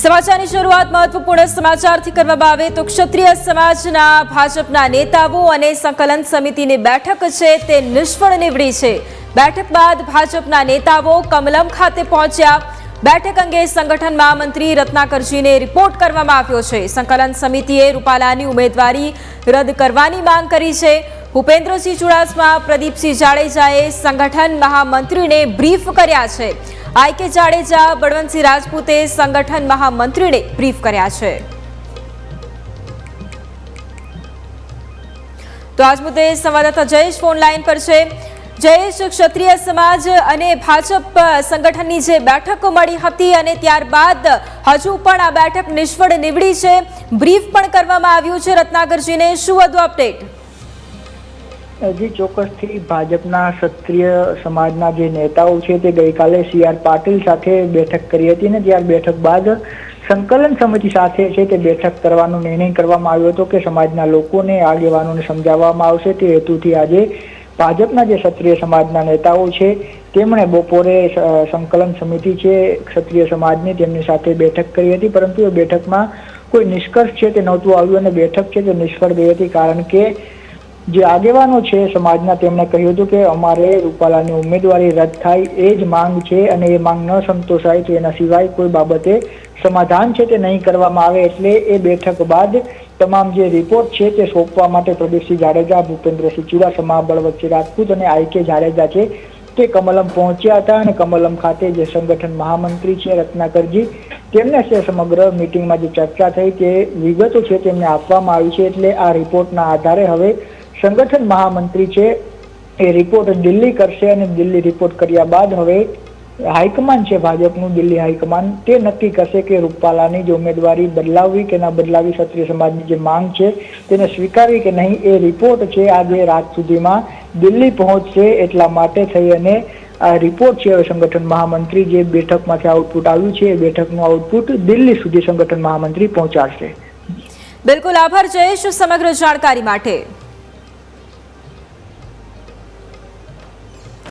સમાચારની શરૂઆત મહત્વપૂર્ણ સમાચારથી કરવામાં આવે તો ક્ષત્રિય સમાજના ભાજપના નેતાઓ અને સંકલન સમિતિની બેઠક છે તે નિષ્ફળ નીવડી છે. બેઠક બાદ ભાજપના નેતાઓ કમલમ ખાતે પહોંચ્યા. બેઠક અંગે સંગઠન મહામંત્રી રત્નાકરજીને રિપોર્ટ કરવામાં આવ્યો છે. સંકલન સમિતિએ રૂપાલાની ઉમેદવારી રદ કરવાની માંગ કરી છે. ભૂપેન્દ્રસિંહ ચુડાસમા, પ્રદીપસિંહ જાડેજાએ સંગઠન મહામંત્રીને બ્રીફ કર્યા છે. આઈ કે જાડેજા, બળવંતસિંહ રાજપૂતે સંગઠન મહામંત્રીને બ્રીફ કર્યા છે. તો આજ મુદ્દે સંવાદદાતા જયેશ ફોન લાઈન પર છે. જયેશ, ક્ષત્રિય સમાજ અને ભાજપ સંગઠનની જે બેઠક મળી હતી અને ત્યારબાદ હજુ પણ આ બેઠક નિષ્ફળ નીવડી છે. બ્રીફ પણ કરવામાં આવ્યું છે. રત્નાકરજીને શું વધુ અપડેટ? જી ચોક્કસથી ભાજપના ક્ષત્રિય સમાજના જે નેતાઓ છે તે ગઈકાલે સી આર પાટીલ સાથે બેઠક કરી હતી ને ત્યાર બેઠક બાદ સંકલન સમિતિ સાથે છે તે બેઠક કરવાનો નિર્ણય કરવામાં આવ્યો હતો કે સમાજના લોકોને આગેવાનોને સમજાવવામાં આવશે. તે હેતુથી આજે ભાજપના જે ક્ષત્રિય સમાજના નેતાઓ છે તેમણે બપોરે સંકલન સમિતિ છે ક્ષત્રિય સમાજની તેમની સાથે બેઠક કરી હતી. પરંતુ એ બેઠકમાં કોઈ નિષ્કર્ષ છે તે નહોતું આવ્યું અને બેઠક છે તે નિષ્ફળ ગઈ હતી કારણ કે જે આગેવાનો છે, સમાજના તેમણે કહ્યું હતું કે અમારે રૂપાલાની ઉમેદવારી રદ થાય એ જ માંગ છે અને એ માંગ ન સંતોષાય તો એના સિવાય કોઈ બાબતે સમાધાન છે તે નહીં કરવામાં આવે એટલે એ બેઠક બાદ તમામ જે રિપોર્ટ છે તે સોંપવા માટે પ્રદીપસિંહ જાડેજા ભૂપેન્દ્રસિંહ ચુડાસમા બળવતસિંહ રાજપૂત અને આઈ કે જાડેજા છે તે કમલમ પહોંચ્યા હતા અને કમલમ ખાતે જે સંગઠન મહામંત્રી છે, રત્નાકરજી, તેમને છે સમગ્ર મિટિંગમાં જે ચર્ચા થઈ તે વિગતો છે તેમને આપવામાં આવી છે એટલે આ રિપોર્ટના આધારે હવે સંગઠન મહામંત્રી છે, એ રિપોર્ટ દિલ્હી કરશે અને દિલ્હી રિપોર્ટ કર્યા બાદ હવે હાઈકમાન્ડ છે ભાજપનું, દિલ્હી હાઈકમાન્ડ. તે નક્કી કરશે કે રૂપાલાની જે ઉમેદવારી બદલાવવી કે ના બદલાવી ક્ષત્રિય સમાજની જે માંગ છે, તેને સ્વીકારવી કે નહીં, એ રિપોર્ટ છે આજે રાત સુધીમાં દિલ્હી પહોંચશે એટલા માટે થઈ અને આ રિપોર્ટ છે સંગઠન મહામંત્રી જે બેઠકમાંથી આઉટપુટ આવ્યું છે, એ બેઠકનું આઉટપુટ દિલ્હી સુધી સંગઠન મહામંત્રી પહોંચાડશે. બિલકુલ આભાર જયેશ સમગ્ર જાણકારી માટે.